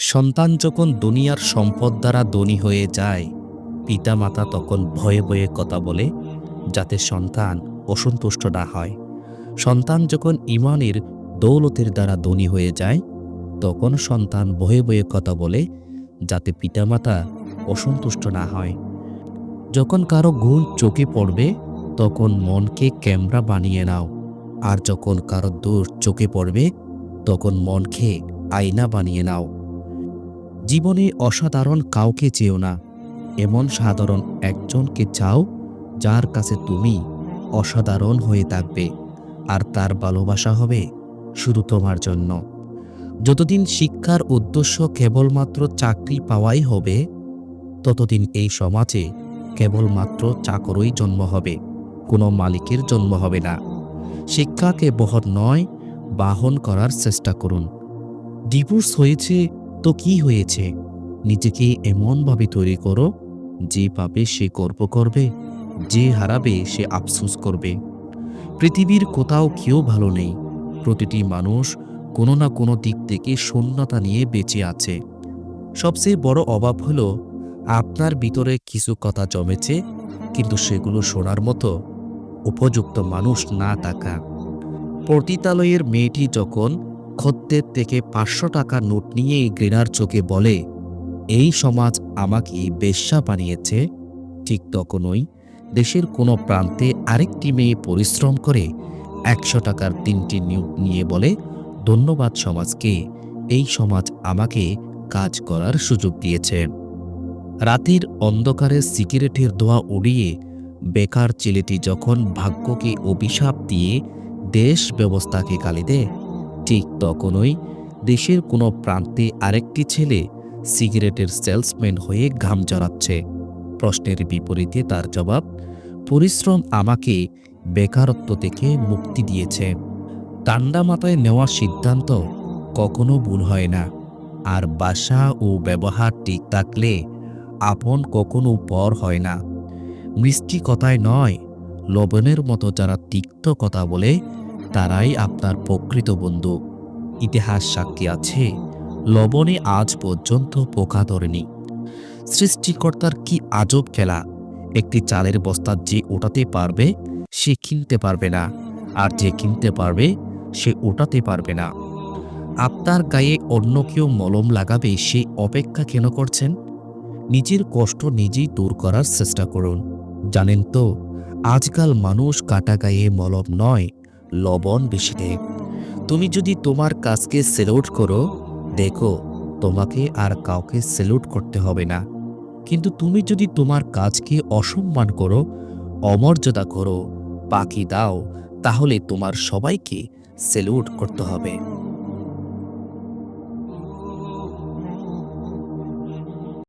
সন্তান যখন দুনিয়ার সম্পদ দ্বারা ধনী হয়ে যায়, পিতামাতা তখন ভয়ে ভয়ে কথা বলে, যাতে সন্তান অসন্তুষ্ট না হয়। সন্তান যখন ইমানের দৌলতের দ্বারা ধনী হয়ে যায়, তখন সন্তান ভয়ে ভয়ে কথা বলে, যাতে পিতামাতা অসন্তুষ্ট না হয়। যখন কারও গুণ চোখে পড়বে, তখন মনকে ক্যামেরা বানিয়ে নাও। আর যখন কারও দূর চোখে পড়বে, তখন মনকে আয়না বানিয়ে নাও। জীবনে অসাধারণ কাউকে চেও না। এমন সাধারণ একজনকে চাও যার কাছে তুমি অসাধারণ হয়ে থাকবে আর তার ভালোবাসা হবে শুধু তোমার জন্য। যতদিন শিক্ষার উদ্দেশ্য কেবলমাত্র চাকরি পাওয়াই হবে, ততদিন এই সমাজে কেবলমাত্র চাকরই জন্ম হবে, কোনো মালিকের জন্ম হবে না। শিক্ষাকে বহন নয়, বাহন করার চেষ্টা করুন। ডিভোর্স হয়েছে তো কি হয়েছে? নিজেকে এমনভাবে তৈরি করো, যে পাবে সে গর্ব করবে, যে হারাবে সে আফসোস করবে। পৃথিবীর কোথাও কেউ ভালো নেই। প্রতিটি মানুষ কোনো না কোনো দিক থেকে শূন্যতা নিয়ে বেঁচে আছে। সবচেয়ে বড় অভাব হলো, আপনার ভিতরে কিছু কথা জমেছে, কিন্তু সেগুলো শোনার মতো উপযুক্ত মানুষ না থাকা। পতিতালয়ের মেয়েটি যখন খদ্দের থেকে পাঁচশো টাকা নোট নিয়ে গ্রেনার চোখে বলে, এই সমাজ আমাকে বেশ্যা বানিয়েছে। ঠিক তখনই দেশের কোনো প্রান্তে আরেকটি মেয়ে পরিশ্রম করে একশো টাকার তিনটি নোট নিয়ে বলে, ধন্যবাদ সমাজকে, এই সমাজ আমাকে কাজ করার সুযোগ দিয়েছে। রাতের অন্ধকারে সিগারেটের ধোঁয়া উড়িয়ে বেকার ছেলেটি যখন ভাগ্যকে অভিশাপ দিয়ে দেশ ব্যবস্থাকে গালি দেয় ঠিক তখনই দেশের কোনো প্রান্তে আরেকটি ছেলে সিগারেটের সেলসম্যান হয়ে ঘাম জড়াচ্ছে প্রশ্নের বিপরীতে তার জবাব, পরিশ্রম আমাকে বেকারত্ব থেকে মুক্তি দিয়েছে। ঠান্ডা মাথায় নেওয়া সিদ্ধান্ত কখনো ভুল হয় না। আর বাসা ও ব্যবহার ঠিক থাকলে আপন কখনো পর হয় না। মিষ্টি কথায় নয়, লবণের মতো যারা তিক্ত কথা বলে তারাই আপনার প্রকৃত বন্ধু। ইতিহাস সাক্ষী আছে, লবণে আজ পর্যন্ত পোকা ধরেনি। সৃষ্টিকর্তার কি আজব খেলা, একটি চালের বস্তা যে ওটাতে পারবে, সে কিনতে পারবে না, আর যে কিনতে পারবে, সে ওটাতে পারবে না। আপনার গায়ে অন্য কেউ মলম লাগাবে, সে অপেক্ষা কেন করছেন? নিজের কষ্ট নিজেই দূর করার চেষ্টা করুন। জানেন তো, আজকাল মানুষ কাটা গায়ে মলম নয় লবণ বেশি দে। তুমি যদি তোমার কাজকে সেলুট করো, দেখো, তোমাকে আর কাউকে সেলুট করতে হবে না। কিন্তু তুমি যদি তোমার কাজকে অসম্মান করো, অমর্যাদা করো, পাখি দাও, তাহলে তোমার সবাইকে সেলুট করতে হবে।